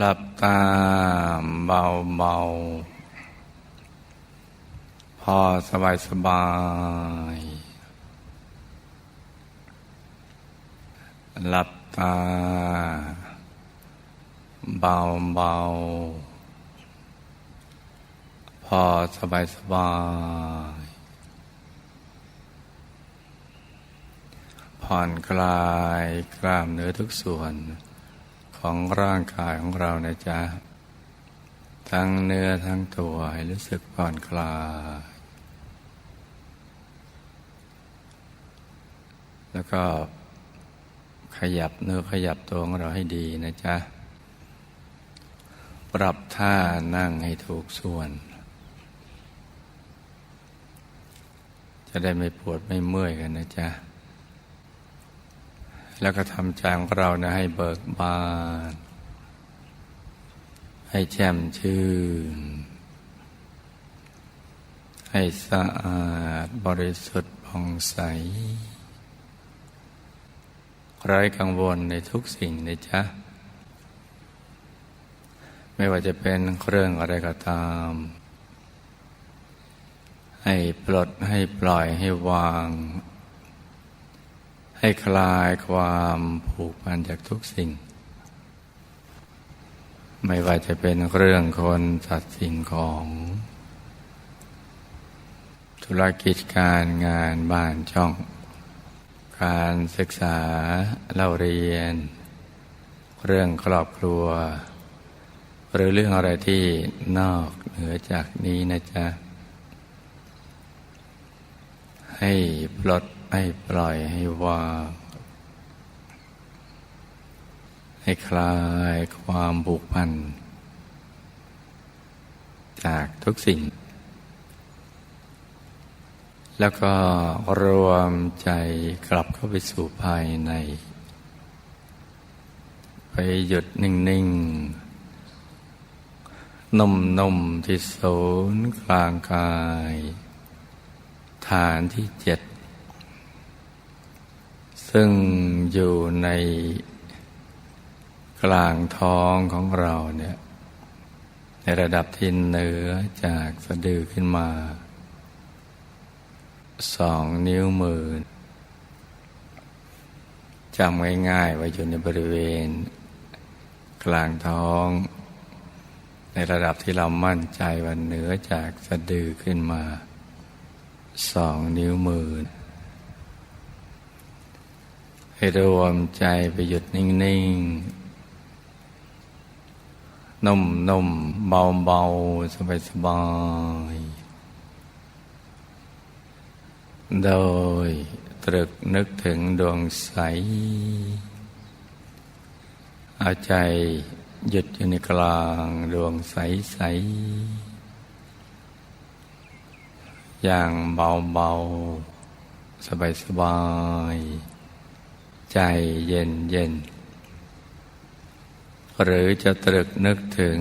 หลับตาเบาเบาๆพอสบายสบาย หลับตาเบาเบาๆพอสบายสบาย ผ่อนคลายกล้ามเนื้อทุกส่วน ของร่างกายของเรานะจ๊ะ ทั้งเนื้อทั้งตัวให้รู้สึกผ่อนคลาย แล้วก็ขยับเนื้อขยับตัวของเราให้ดีนะจ๊ะ ปรับท่านั่งให้ถูกส่วน จะได้ไม่ปวดไม่เมื่อยกันนะจ๊ะ แล้วก็ทำใจของเรานะให้เบิกบาน ให้แจ่มชื่น ให้สะอาดบริสุทธิ์ผ่องใสไร้กังวลในทุกสิ่งนะจ๊ะ ไม่ว่าจะเป็นเรื่องอะไรก็ตาม ให้ปลดให้ปล่อยให้วาง ให้คลายความผูกพันจากทุกสิ่ง ไม่ว่าจะเป็นเรื่องคนสัตว์สิ่งของ ธุรกิจการงานบ้านช่อง การศึกษาเล่าเรียน เรื่องครอบครัว หรือเรื่องอะไรที่นอกเหนือจากนี้นะจ๊ะ ให้ปลด ให้ปล่อยให้วางให้คลายความผูกพัน จากทุกสิ่ง แล้วก็รวมใจกลับเข้าไปสู่ภายใน ไปหยุดนิ่งๆนุ่มๆที่ศูนย์กลางกาย ฐานที่เจ็ด ซึ่งอยู่ในกลางท้องของเราเนี่ยในระดับที่เหนือจากสะดือขึ้นมาสองนิ้วมือจำง่ายๆไว้อยู่ในบริเวณ กลางท้อง ในระดับที่เรามั่นใจว่าเหนือจากสะดือขึ้นมาสองนิ้วมือ ให้รวมใจไปหยุดนิ่ง ๆ นุ่ม ๆ เบา ๆ สบาย ๆ โดยตรึกนึกถึงดวงใส เอาใจหยุดอยู่ในกลางดวงใสๆอย่างเบา ๆ สบาย ๆ ใจเย็นเย็น หรือจะตรึกนึกถึง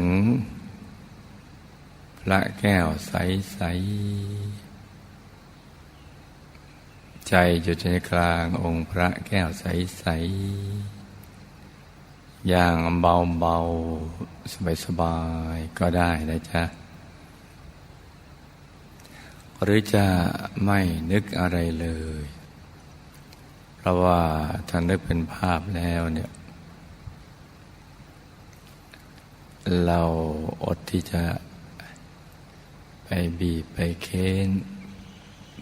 พระแก้วใสๆใจอยู่ในกลางองค์พระแก้วใสๆอย่างเบาๆสบายๆก็ได้นะจ๊ะ หรือจะไม่นึกอะไรเลย ราะว่าถ้านึกเป็นภาพแล้วเนี่ย เราอดที่จะไปบีบไปเค้น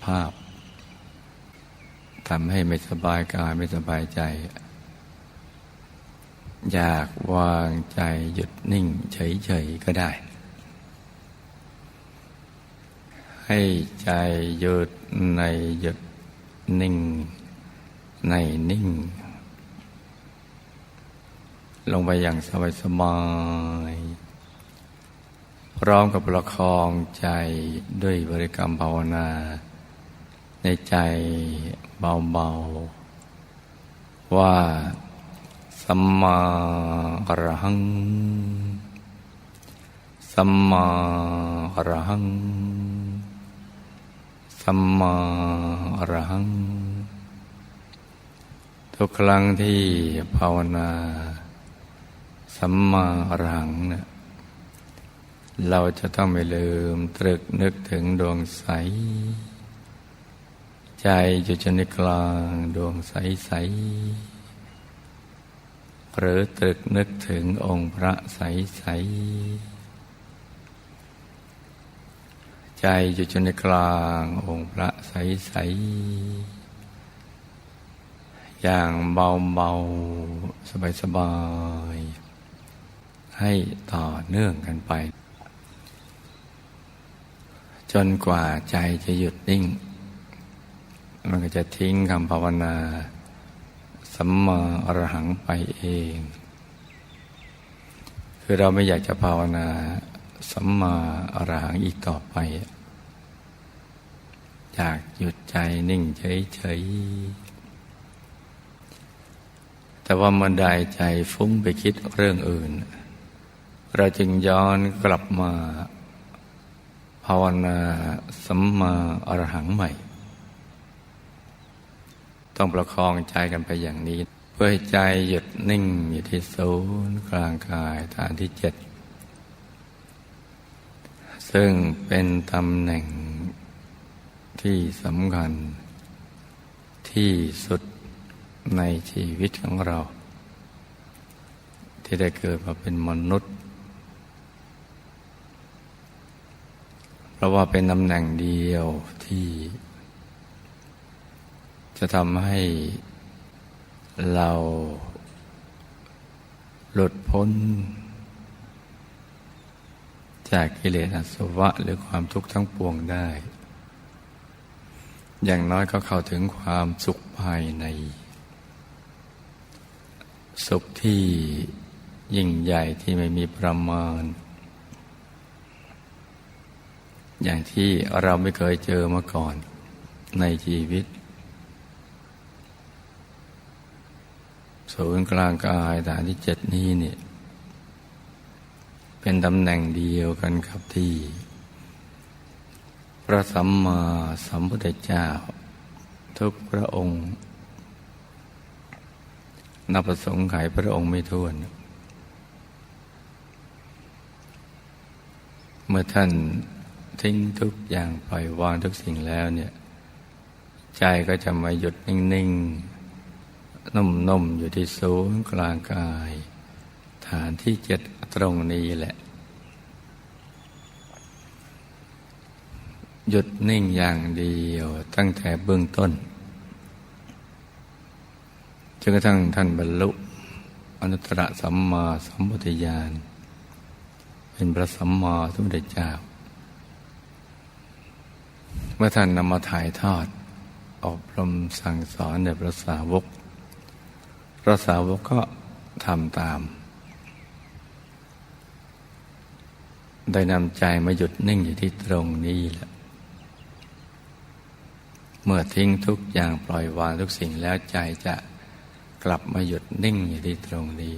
ภาพทำให้ไม่สบายกายไม่สบายใจ อยากวางใจหยุดนิ่งเฉยๆก็ได้ ให้ใจหยุดในหยุดนิ่ง ในนิ่ง ลงไปอย่างสบายๆพร้อมกับประคองใจด้วยบริกรรมภาวนา ในใจเบาๆ ว่าสัมมาอรหัง สัมมาอรหัง สัมมาอรหัง ทุกครั้งที่ภาวนาสัมมาอรหังเนะเราจะต้องไม่ลืมตรึกนึกถึงดวงใส ใจอยู่จนในกลางดวงใสใสหรือตรึกนึกถึงองค์พระใสใสใจอยู่จนในกลางองค์พระใสใส อย่างเบาเบาสบายสบายๆ ให้ต่อเนื่องกันไป จนกว่าใจจะหยุดนิ่ง มันก็จะทิ้งคำภาวนาสัมมาอรหังไปเอง คือเราไม่อยากจะภาวนาสัมมาอรหังอีกต่อไปอยากหยุดใจนิ่งเฉยๆ แต่ว่าเมื่อใดใจฟุ้งไปคิดเรื่องอื่น เราจึงย้อนกลับมา ภาวนาสัมมาอรหังใหม่ ต้องประคองใจกันไปอย่างนี้ เพื่อให้ใจหยุดนิ่งอยู่ที่ศูนย์กลางกายฐานที่เจ็ดซึ่งเป็นตำแหน่งที่สำคัญที่สุด ในชีวิตของเรา ที่ได้เกิดมาเป็นมนุษย์ เพราะว่าเป็นตำแหน่งเดียวที่ จะทำให้เราหลุดพ้น จากกิเลสอสวะหรือความทุกข์ทั้งปวงได้ อย่างน้อยก็เข้าถึงความสุขภายใน สุขที่ยิ่งใหญ่ที่ไม่มีประมาณ อย่างที่เราไม่เคยเจอมาก่อนในชีวิต ศูนย์กลางกายฐานที่เจ็ดนี้เนี่ย เป็นตำแหน่งเดียวกันครับที่ พระสัมมาสัมพุทธเจ้า ทุกพระองค์ นับประสงค์ไขพระองค์ไม่ท้วน เมื่อท่านทิ้งทุกอย่างปล่อยวางทุกสิ่งแล้วเนี่ย ใจก็จะมาหยุดนิ่งๆ นุ่มๆ อยู่ที่ศูนย์กลางกาย ฐานที่เจ็ดตรงนี้แหละ หยุดนิ่งอย่างเดียวตั้งแต่เบื้องต้น จนกระทั่งท่านบรรลุอนุตตรสัมมาสัมพุทธญาณเป็นพระสัมมาสัมพุทธเจ้า เมื่อท่านนำมาถ่ายทอด อบรมสั่งสอนในพระสาวก พระสาวกก็ทำตาม ได้นำใจมาหยุดนิ่งอยู่ที่ตรงนี้แหละเมื่อทิ้งทุกอย่างปล่อยวางทุกสิ่งแล้วใจจะ กลับมาหยุดนิ่งอยู่ที่ตรงนี้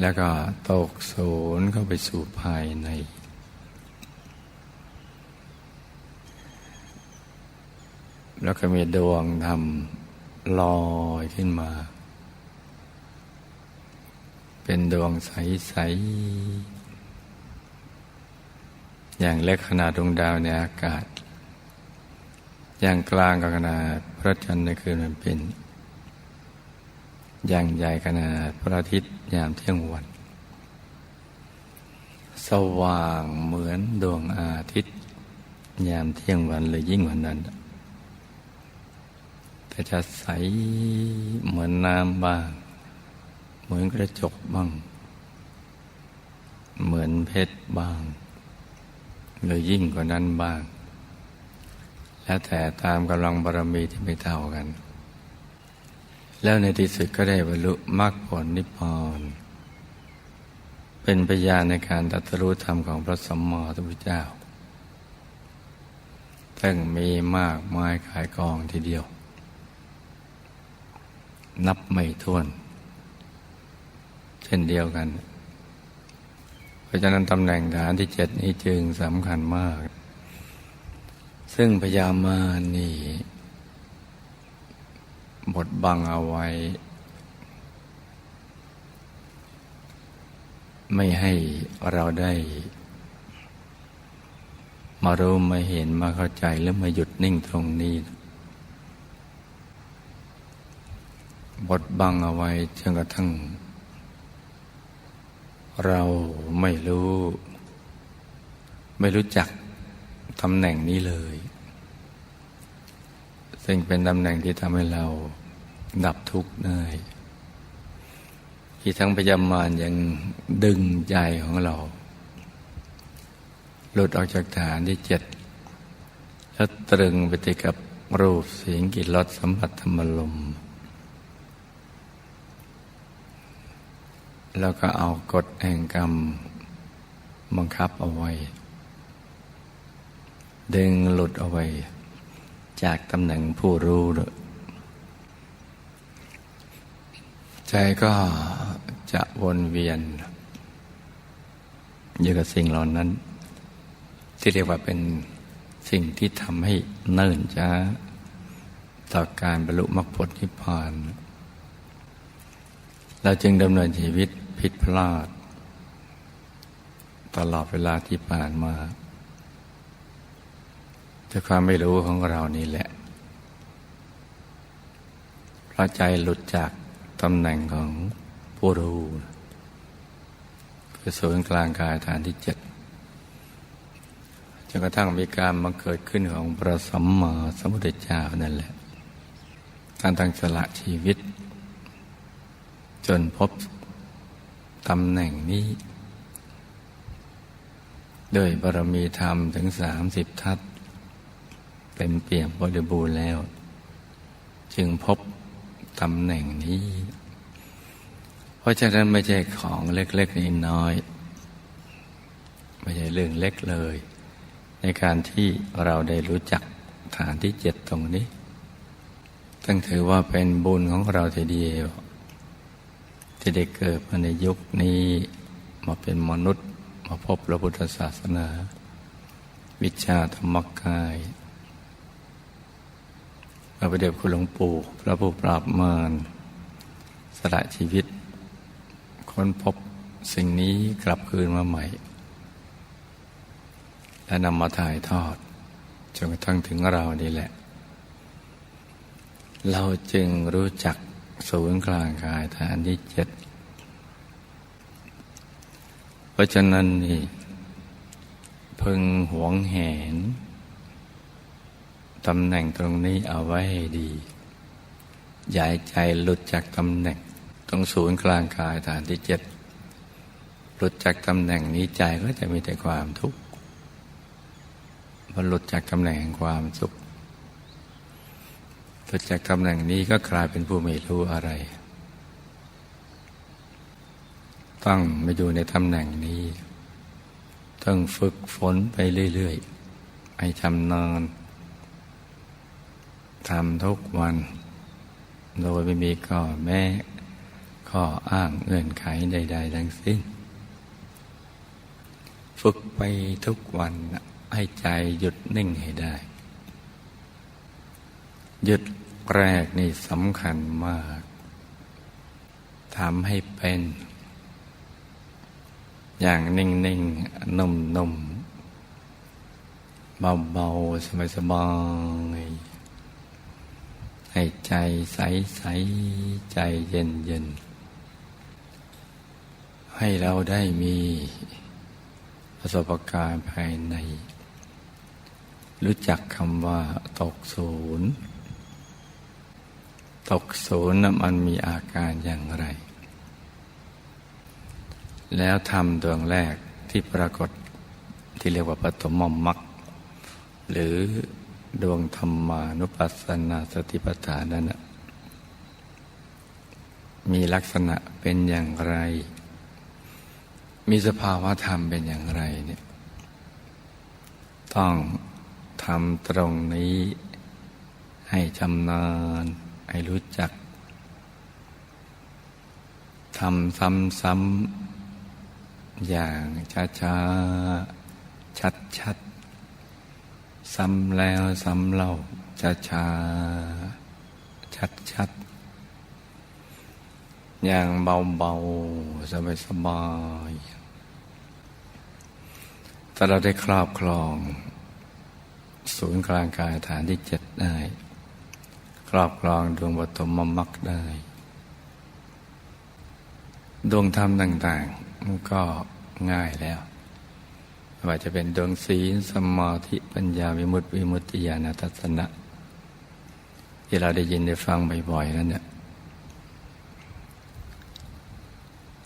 แล้วก็ตกศูนย์เข้าไปสู่ภายใน แล้วก็มีดวงธรรมลอยขึ้นมา เป็นดวงใส ๆ อย่างเล็กขนาดดวงดาวในอากาศ อย่างกลางกับขนาดพระจันทร์ในคืนมันเป็น อย่างใหญ่ขนาดพระอาทิตย์ยามเที่ยงวัน สว่างเหมือนดวงอาทิตย์ ยามเที่ยงวันเลยยิ่งกว่านั้น แต่จะใสเหมือนน้ำบ้าง เหมือนกระจกบ้าง เหมือนเพชรบ้าง หรือยิ่งกว่านั้นบ้าง แล้วแต่ตามกำลังบารมีที่ไม่เท่ากัน แล้วในที่สุดก็ได้บรรลุมรรคผลนิพพานเป็นพยานในการตรัสรู้ธรรมของพระสัมมาสัมพุทธเจ้าซึ่งมีมากมายขายกองทีเดียว นับไม่ถ้วน เช่นเดียวกัน เพราะฉะนั้นตำแหน่งฐานที่เจ็ดนี้จึงสำคัญมาก ซึ่งพยามานี่บทบังเอาไว้ ไม่ให้เราได้ มารู้มาเห็นมาเข้าใจแล้วมาหยุดนิ่งตรงนี้ บดบังเอาไว้จนกระทั่ง เราไม่รู้ ไม่รู้จักตำแหน่งนี้เลย ซึ่งเป็นตำแหน่งที่ทำให้เราดับทุกข์ได้ที่ทั้งพยามารยังดึงใจของเรา หลุดออกจากฐานที่เจ็ด แล้วตรึงไปติดกับรูปเสียงกลิ่นรสสัมผัสธรรมลม แล้วก็เอากฎแห่งกรรมบังคับเอาไว้ ดึงหลุดเอาไว้ จากตำแหน่งผู้รู้เลยใจก็จะวนเวียนอยู่กับสิ่งเหล่านั้น ที่เรียกว่าเป็นสิ่งที่ทำให้เนิ่นช้าต่อการบรรลุมรรคผลนิพพาน เราจึงดำเนินชีวิตผิดพลาด ตลอดเวลาที่ผ่านมา ด้วยความไม่รู้ของเรานี่แหละ เพราะใจหลุดจากตำแหน่งของผู้รู้คือศูนย์กลางกายฐานที่เจ็ดจนกระทั่งมีการมาเกิดขึ้นของพระสัมมาสัมพุทธเจ้านั่นแหละการตั้งสละชีวิต จนพบตำแหน่งนี้โดยบารมีธรรมถึงสามสิบทัศ เต็มเปี่ยมบริบูรณ์แล้ว จึงพบตำแหน่งนี้ เพราะฉะนั้นไม่ใช่ของเล็กๆน้อยๆไม่ใช่เรื่องเล็กเลย ในการที่เราได้รู้จักฐานที่เจ็ดตรงนี้ตั้งถือว่าเป็นบุญของเราทีเดียวที่ได้เกิดมาในยุคนี้มาเป็นมนุษย์ มาพบพระพุทธศาสนา วิชาธรรมกาย พระประเดชคุณหลวงปู่ พระผู้ปราบมารสละชีวิต ค้นพบสิ่งนี้กลับคืนมาใหม่ และนำมาถ่ายทอดจนกระทั่งถึงเรานี่แหละ เราจึงรู้จักศูนย์กลางกายฐานที่เจ็ดเพราะฉะนั้นนี่พึงหวงแหน ตำแหน่งตรงนี้เอาไว้ให้ดีย่าให้ใจหลุดจากตำแหน่งตรงศูนย์กลางกายฐานที่เจ็ดหลุดจากตำแหน่งนี้ใจก็จะมีแต่ความทุกข์พอหลุดจากตำแหน่งความสุขหลุดจากตำแหน่งนี้ก็กลายเป็นผู้ไม่รู้อะไรต้องมาอยู่ในตำแหน่งนี้ ต้องฝึกฝนไปเรื่อยๆให้ชำนาญ ทำทุกวัน โดยไม่มีข้อแม้ข้ออ้างเงื่อนไขใด ๆ ทั้งสิ้น ฝึกไปทุกวันให้ใจหยุดนิ่งให้ได้ หยุดแรกนี่สำคัญมากทำให้เป็น อย่างนิ่งๆ นุ่มๆ เบาๆ สบายๆ ให้ใจใสใสใจเย็นเย็นให้เราได้มีประสบการณ์ภายใน รู้จักคำว่าตกศูนย์ตกศูนย์มันมีอาการอย่างไร แล้วทำดวงแรกที่ปรากฏที่เรียกว่าปฐมมรรคหรือ ดวงธรรมานุปัสสนาสติปัฏฐานนั้นมีลักษณะเป็นอย่างไร มีสภาวะธรรมเป็นอย่างไรเนี่ย ต้องทำตรงนี้ให้ชำนาญ ให้รู้จักทำซ้ำๆอย่างช้าๆ ชัดๆ ซ้ำแล้วซ้ำเล่าช้าช้าชัดชัดอย่างเบาเบาสบายสบายถ้าเราได้ครอบครอง ศูนย์กลางกายฐานที่เจ็ดได้ ครอบครองดวงปฐมมรรคได้ ดวงธรรมต่างๆมันก็ง่ายแล้ว ว่าจะเป็นดวงศีลสมาธิปัญญาวิมุตติวิมุตติญาณทัศนะ ที่เราได้ยินได้ฟังบ่อยๆนั่นเนี่ย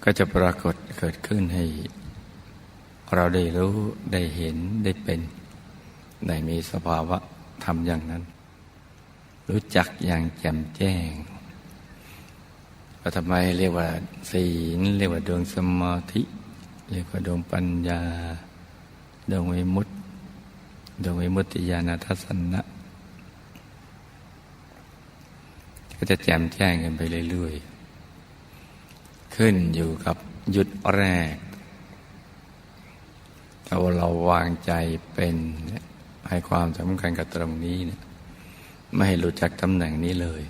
ก็จะปรากฏเกิดขึ้นให้ เราได้รู้ได้เห็นได้เป็นได้มีสภาวะธรรมอย่างนั้น รู้จักอย่างแจ่มแจ้งก็ทำไมเรียกว่าศีลเรียกว่าดวงสมาธิ เรียกว่าดวงปัญญา ดวงวิมุตติดวงวิมุตติญาณทัศนะก็จะแจ่มแจ้งกันไปเรื่อยๆ ขึ้นอยู่กับหยุดแรกถ้าเราวางใจเป็นให้ความสำคัญกับตรงนี้เนี่ยไม่ให้หลุดจากตำแหน่งนี้เลย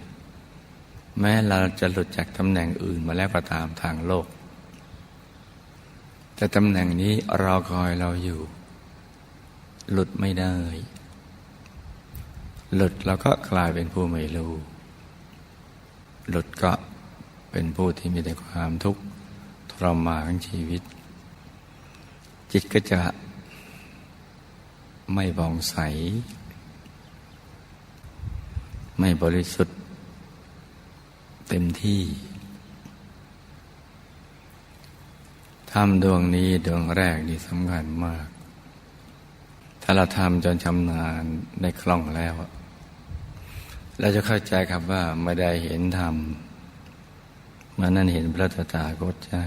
แม้เราจะหลุดจากตำแหน่งอื่นมาแล้วก็ตามทางโลก แต่ตำแหน่งนี้เรอคอยเราอยู่ หลุดไม่ได้ หลุดเราก็กลายเป็นผู้ไม่รู้ หลุดก็เป็นผู้ที่มีแต่ความทุกข์ทรมานของชีวิต จิตก็จะไม่บองใส ไม่บริสุทธิ์ เต็มที่ทำดวงนี้ดวงแรกนี่สำคัญมาก ถ้าเราทำจนชำนาญในคล่องแล้ว เราจะเข้าใจครับว่าไม่ได้เห็นธรรมเมื่อนั้นเห็นพระตถาคตเจ้า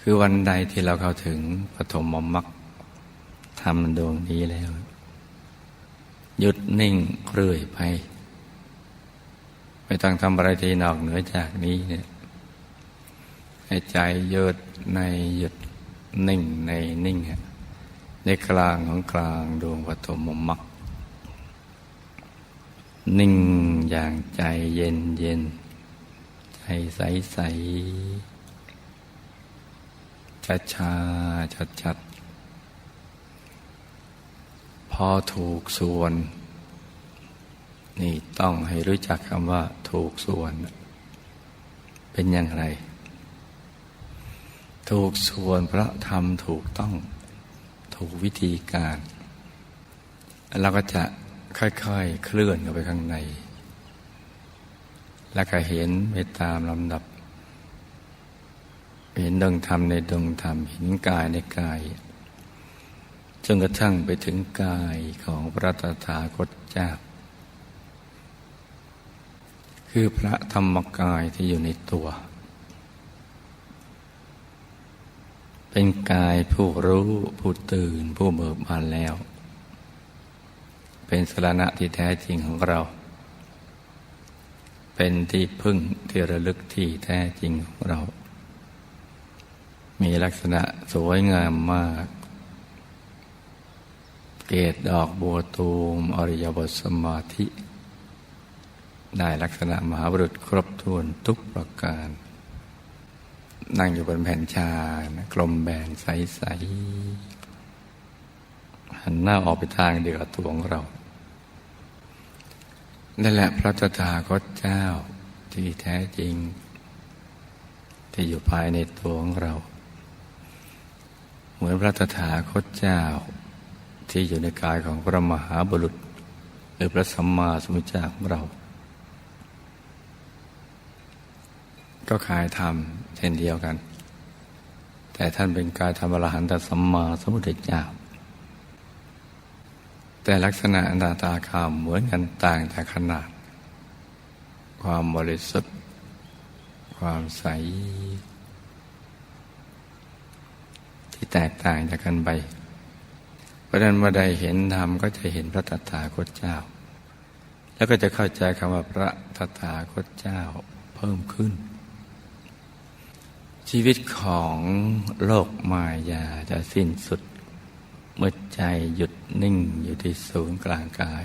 คือวันใดที่เราเข้าถึงปฐมมรรคทำดวงนี้แล้ว หยุดนิ่งเรื่อยไป ไม่ต้องทำอะไรที่นอกเหนือจากนี้เนี่ยให้ใจหยุดในหยุดนิ่งในนิ่ง ในกลางของกลางดวงปฐมมรรคนิ่งอย่างใจเย็นเย็นใจใสใสชัดชาชัดชัดพอถูกส่วน นี่ต้องให้รู้จักคำว่า ถูกส่วน เป็นอย่างไร ถูกส่วนพราะทำถูกต้อง ถูกวิธีการ เราก็จะค่อยๆ เคลื่อนเข้าไปข้างใน แล้วก็เห็นไปตามลำดับ เห็นดวงธรรมในดวงธรรม เห็นกายในกาย จนกระทั่งไปถึงกายของพระตถาคตเจ้าคือพระธรรมกายที่อยู่ในตัว เป็นกายผู้รู้ ผู้ตื่น ผู้เบิกบานแล้ว เป็นสรณะที่แท้จริงของเรา เป็นที่พึ่งที่ระลึกที่แท้จริงของเรา มีลักษณะสวยงามมาก เกตดอกบัวตูม อริยบทสมาธิ ได้ลักษณะมหาบุรุษครบถ้วนทุกประการ นั่งอยู่บนแผ่นชานะกลมแบนใสๆหันหน้าออกไปทางเดียวกับตัวของเรานั่นแหละพระตถาคตเจ้าที่แท้จริง ที่อยู่ภายในตัวของเรา เหมือนพระตถาคตเจ้า ที่อยู่ในกายของพระมหาบุรุษหรือพระสัมมาสัมพุทธเจ้าของเรา ก็กายธรรมเช่นเดียวกัน แต่ท่านเป็นกายธรรมอรหันตสัมมาสัมพุทธเจ้า แต่ลักษณะหน้าตาขามเหมือนกันต่างแต่ขนาด ความบริสุทธิ์ ความใส ที่แตกต่างจากกันไปเพราะนั้นเมื่อใดเห็นธรรมก็จะเห็นพระตถาคตเจ้า แล้วก็จะเข้าใจคำว่าพระตถาคตเจ้าเพิ่มขึ้น ชีวิตของโลกมายาจะสิ้นสุด เมื่อใจหยุดนิ่งอยู่ที่ศูนย์กลางกาย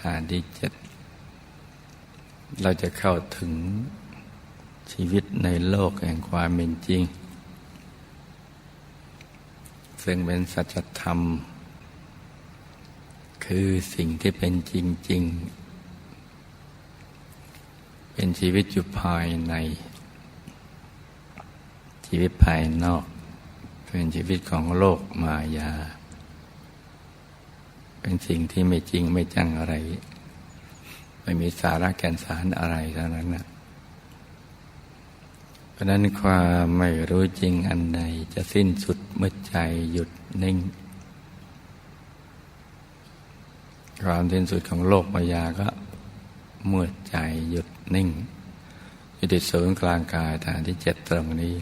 ฐานที่เจ็ดเราจะเข้าถึงชีวิตในโลกแห่งความเป็นจริง ซึ่งเป็นสัจธรรม คือสิ่งที่เป็นจริง ๆ เป็นชีวิตอยู่ภายใน ชีวิตภายนอก เป็นชีวิตของโลกมายา เป็นสิ่งที่ไม่จริงไม่จังอะไร ไม่มีสาระแก่นสารอะไรเท่านั้นนะเพราะนั้นความไม่รู้จริงอันใดจะสิ้นสุดเมื่อใจหยุดนิ่ง ความสิ้นสุดของโลกมายาก็เมื่อใจหยุดนิ่งอยู่ที่ศูนย์กลางกายฐานที่เจ็ดตรงนี้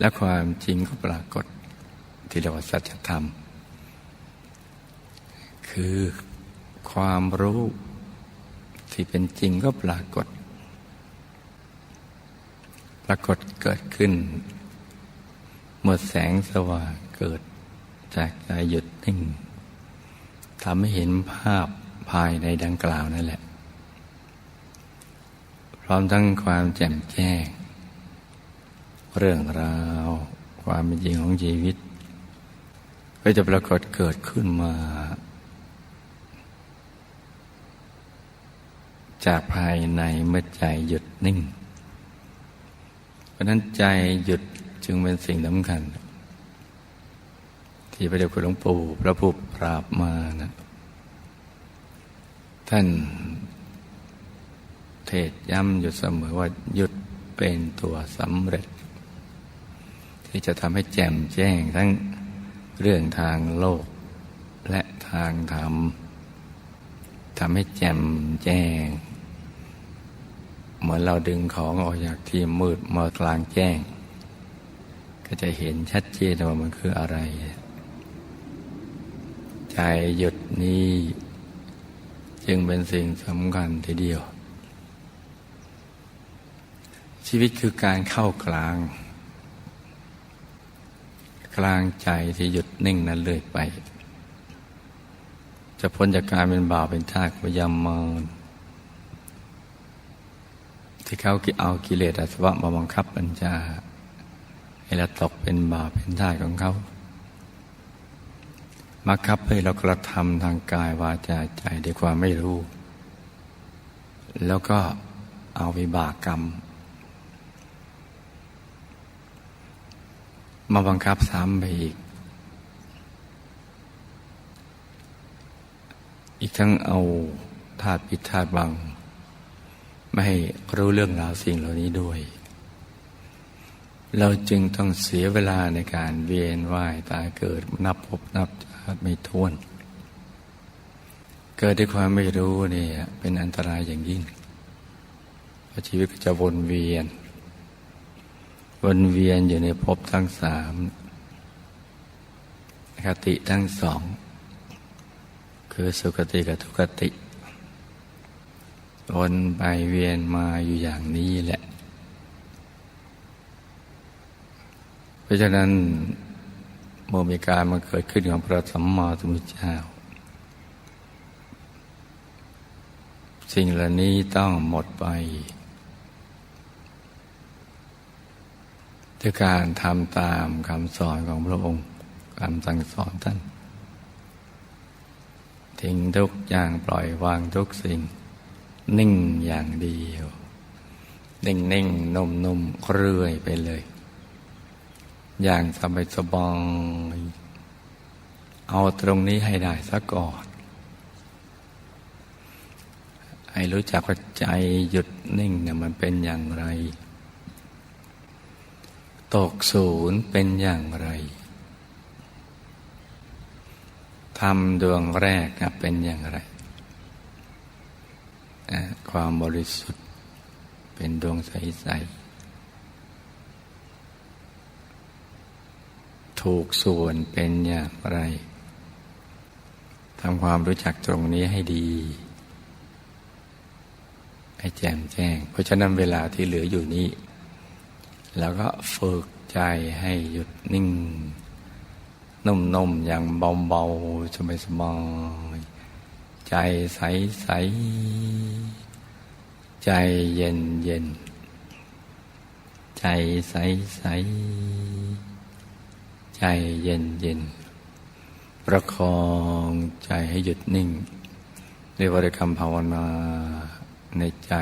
และความจริงก็ปรากฏที่เรียกว่าสัจธรรม คือความรู้ที่เป็นจริงก็ปรากฏ ปรากฏเกิดขึ้น เมื่อแสงสว่างเกิดจากใจหยุดนิ่งทำให้เห็นภาพภายในดังกล่าวนั่นแหละ พร้อมทั้งความแจ่มแจ้ง เรื่องราว ความเป็นจริงของชีวิต ก็จะปรากฏเกิดขึ้นมา จากภายในเมื่อใจหยุดนิ่ง เพราะนั้นใจหยุดจึงเป็นสิ่งสำคัญ ที่พระเดชคุณหลวงปู่พระผู้ปราบมานะท่านเทศย้ำอยู่เสมอว่าหยุดเป็นตัวสำเร็จ ที่จะทำให้แจ่มแจ้งทั้งเรื่องทางโลก และทางธรรมทำให้แจ่มแจ้ง เหมือนเราดึงของออกจากที่มืดมากลางแจ้ง ก็จะเห็นชัดเจนว่ามันคืออะไร ใจหยุดนี้จึงเป็นสิ่งสำคัญทีเดียว ชีวิตคือการเข้ากลาง กลางใจที่หยุดนิ่งนั้นเลื่อยไป จะพ้นจากการเป็นบ่าวเป็นทาสพยายามมานที่เขาเอากิเลสอาสวะมาบังคับบัญชาให้เราตกเป็นบาปเป็นท่าของเขามาคับให้เรากระทำทางกายวาจาใจด้วยความไม่รู้ แล้วก็เอาวิบากกรรม มาบังคับซ้ำไปอีก อีกทั้งเอาธาตุปิดธาตุบัง ไม่ให้รู้เรื่องราวสิ่งเหล่านี้ด้วย เราจึงต้องเสียเวลาในการเวียนว่ายตายเกิดนับพบนับชาติไม่ท้วน เกิดด้วยความไม่รู้เนี่ยเป็นอันตรายอย่างยิ่งชีวิตก็จะวนเวียน วนเวียนอยู่ในภพทั้งสามคติทั้งสอง คือสุคติกับทุกติวนไปเวียนมาอยู่อย่างนี้แหละ เพราะฉะนั้นโมมีการมาเกิดขึ้นของพระสัมมาสัมพุทธเจ้า สิ่งเหล่านี้ต้องหมดไป ด้วยการทำตามคำสอนของพระองค์คำสั่งสอนท่าน ทิ้งทุกอย่างปล่อยวางทุกสิ่ง นิ่งอย่างเดียว นิ่งนิ่งนุ่มนุ่มเรื่อยไปเลย อย่างสบายสบายเอาตรงนี้ให้ได้ซะก่อนให้รู้จักว่าใจหยุดนิ่งเนี่ยมันเป็นอย่างไร ตกศูนย์เป็นอย่างไรทำดวงแรกเป็นอย่างไร ความบริสุทธิ์เป็นดวงใส ๆ ถูกส่วนเป็นอย่างไรทำความรู้จักตรงนี้ให้ดี ให้แจ่มแจ้ง เพราะฉะนั้นเวลาที่เหลืออยู่นี้ แล้วก็ฝึกใจให้หยุดนิ่ง นุ่มๆอย่างเบาๆสบายใจใสใสใจเย็นเย็นใจใสใสใจเย็นเย็นๆประคองใจให้หยุดนิ่งด้วยบริกรรมภาวนาในใจ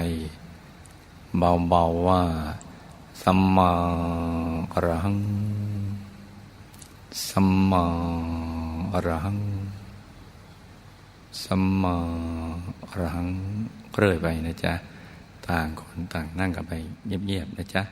เบาๆว่า สัมมาอรหัง สัมมาอรหัง สัมมาอรหังเรื่อยไปนะจ๊ะ ต่างคนต่างนั่งกันไปเงียบๆนะจ๊ะ